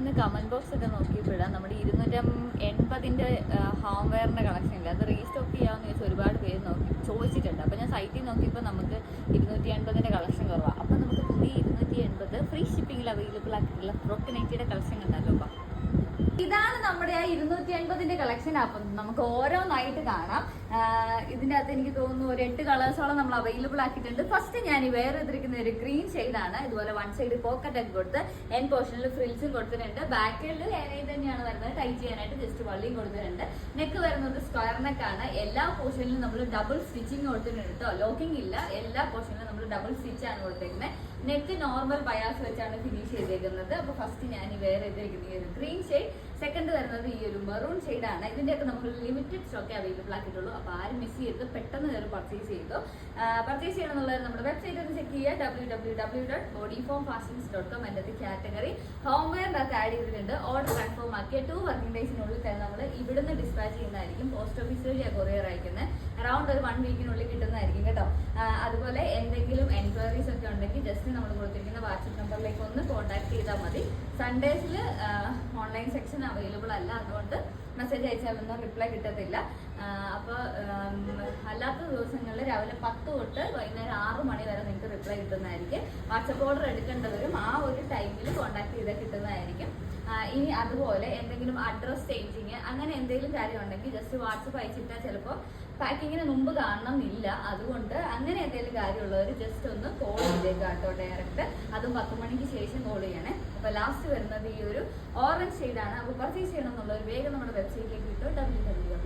ഇന്ന് comment box ഒക്കെ നോക്കിയപ്പോഴാണ് നമ്മുടെ ഇരുന്നൂറ്റം എൺപതിന്റെ ഹോംവെയറിന്റെ കളക്ഷൻ ഇല്ല? അത് റീസ്റ്റോക്ക് ചെയ്യാമെന്ന് ചോദിച്ചാൽ ഒരുപാട് പേര് നോക്കി ചോദിച്ചിട്ടുണ്ട്. അപ്പോൾ ഞാൻ സൈറ്റിൽ നോക്കിയപ്പോൾ നമുക്ക് ഇരുന്നൂറ്റി എൺപതിന്റെ കളക്ഷൻ കുറവാണ് അപ്പോൾ നമുക്ക് പുതിയ ഇരുന്നൂറ്റി എൺപത് ഫ്രീ ഷിപ്പിംഗിൽ അവൈലബിൾ ആക്കിയിട്ടുള്ള ഫ്രോക്ക് കളക്ഷൻ ഉണ്ടല്ലോ അപ്പം ഇതാണ് നമ്മുടെ ആ ഇരുന്നൂറ്റി അൻപതിന്റെ കളക്ഷൻ അപ്പം നമുക്ക് ഓരോന്നായിട്ട് കാണാം. ഇതിന്റെ അകത്ത് എനിക്ക് തോന്നുന്നു ഒരു എട്ട് കളേഴ്സോളം നമ്മൾ അവൈലബിൾ ആക്കിയിട്ടുണ്ട്. ഫസ്റ്റ് ഞാൻ ഈ വേറെ എടുത്തിരിക്കുന്ന ഒരു ഗ്രീൻ ആണ്. ഇതുപോലെ വൺ സൈഡ് പോക്കറ്റ് ഒക്കെ കൊടുത്ത് എൻ പോർഷനിൽ ഫ്രിൽസും കൊടുത്തിട്ടുണ്ട്. ബാക്കിൽ ഏനയിൽ തന്നെയാണ് വരുന്നത്. ടൈറ്റ് ചെയ്യാനായിട്ട് ജസ്റ്റ് വള്ളിയും കൊടുത്തിട്ടുണ്ട്. നെക്ക് വരുന്നത് സ്ക്വയർ നെക്കാണ് എല്ലാ പോർഷനിലും നമ്മൾ ഡബിൾ സ്റ്റിച്ചിങ് കൊടുത്തിട്ടുണ്ട് കേട്ടോ ലോക്കിംഗ് ഇല്ല. എല്ലാ പോർഷനിലും നമ്മൾ ഡബിൾ സ്റ്റിച്ച് ആണ് കൊടുത്തേക്കുന്നത് നെക്ക് നോർമൽ ബയാസ് വെച്ചാണ് ഫിനിഷ് ചെയ്തേക്കുന്നത്. അപ്പൊ ഫസ്റ്റ് ഞാൻ വേറെ ഇതിരിക്കുന്ന ഈ ഒരു ഗ്രീൻ ഷെയ്ഡ് സെക്കൻഡ് വരുന്നത് ഈ ഒരു മെറൂൺ ഷെയ്ഡ് ആണ്. ഇതിന്റെയൊക്കെ നമുക്ക് ലിമിറ്റഡ് സ്റ്റോക്ക് അവൈലബിൾ ആക്കിയിട്ടുള്ളൂ. അപ്പൊ ആരും മിസ് ചെയ്ത് പെട്ടെന്ന് കയറി പർച്ചേസ് ചെയ്തു. പർച്ചേസ് ചെയ്യണം എന്നുള്ളത് നമ്മുടെ വെബ്സൈറ്റ് ഒന്ന് ചെക്ക് ചെയ്യുക. W W W dot body form fastings dot com എന്റെ കാറ്റഗറി ഹോം ആഡ് ചെയ്തിട്ടുണ്ട്. ഓർഡർ കൺഫേം ആക്കിയ ടു വർക്കിംഗ് ഡേയ്സിനുള്ളിൽ തന്നെ നമ്മൾ ഇവിടുന്ന് ഡിസ്പാച്ച് ചെയ്യുന്നതായിരിക്കും. പോസ്റ്റ് ഓഫീസ് വഴിയാണ് കൊറിയർ അയക്കുന്നത് അറൗണ്ട് ഒരു വൺ വീക്കിനുള്ളിൽ കിട്ടുന്നതായിരിക്കും കേട്ടോ. അതുപോലെ എന്തെങ്കിലും എൻക്വയറീസ് ഉണ്ടെങ്കിൽ ജസ്റ്റ് നമ്മൾ കൊടുത്തിരിക്കുന്ന വാട്സപ്പ് നമ്പറിലേക്ക് ഒന്ന് കോൺടാക്ട് ചെയ്താൽ മതി. സൺഡേസിൽ ഓൺലൈൻ സെക്ഷൻ അവൈലബിൾ അല്ല. അതുകൊണ്ട് മെസ്സേജ് അയച്ചാലൊന്നും റിപ്ലൈ കിട്ടത്തില്ല. അപ്പോൾ അല്ലാത്ത ദിവസങ്ങളിൽ രാവിലെ പത്ത് തൊട്ട് വൈകുന്നേരം ആറ് മണി വരെ നിങ്ങൾക്ക് റിപ്ലൈ കിട്ടുന്നതായിരിക്കും. വാട്സപ്പ് ഓർഡർ എടുക്കേണ്ടവരും ആ ഒരു ടൈമിൽ കോൺടാക്ട് ചെയ്താൽ കിട്ടുന്നതായിരിക്കും. ഇനി അതുപോലെ എന്തെങ്കിലും അഡ്രസ് ചേഞ്ചിങ് അങ്ങനെ എന്തെങ്കിലും കാര്യം ഉണ്ടെങ്കിൽ ജസ്റ്റ് വാട്സപ്പ് അയച്ചിട്ടാൽ ചിലപ്പോൾ പാക്കിങ്ങിന് മുമ്പ് കാണണം എന്നില്ല അതുകൊണ്ട് അങ്ങനെ എന്തെങ്കിലും കാര്യമുള്ളവർ ജസ്റ്റ് ഒന്ന് കോൾ ചെയ്തേക്കാം കേട്ടോ ഡയറക്റ്റ് അതും പത്ത് മണിക്ക് ശേഷം കോൾ ചെയ്യണേ. അപ്പോൾ ലാസ്റ്റ് വരുന്നത് ഈ ഒരു ഓറഞ്ച് ഷെയ്ഡാണ് അപ്പോൾ പർച്ചേസ് ചെയ്യണം എന്നുള്ളവർ വേഗം നമ്മുടെ വെബ്സൈറ്റിലേക്ക് കിട്ടും. W W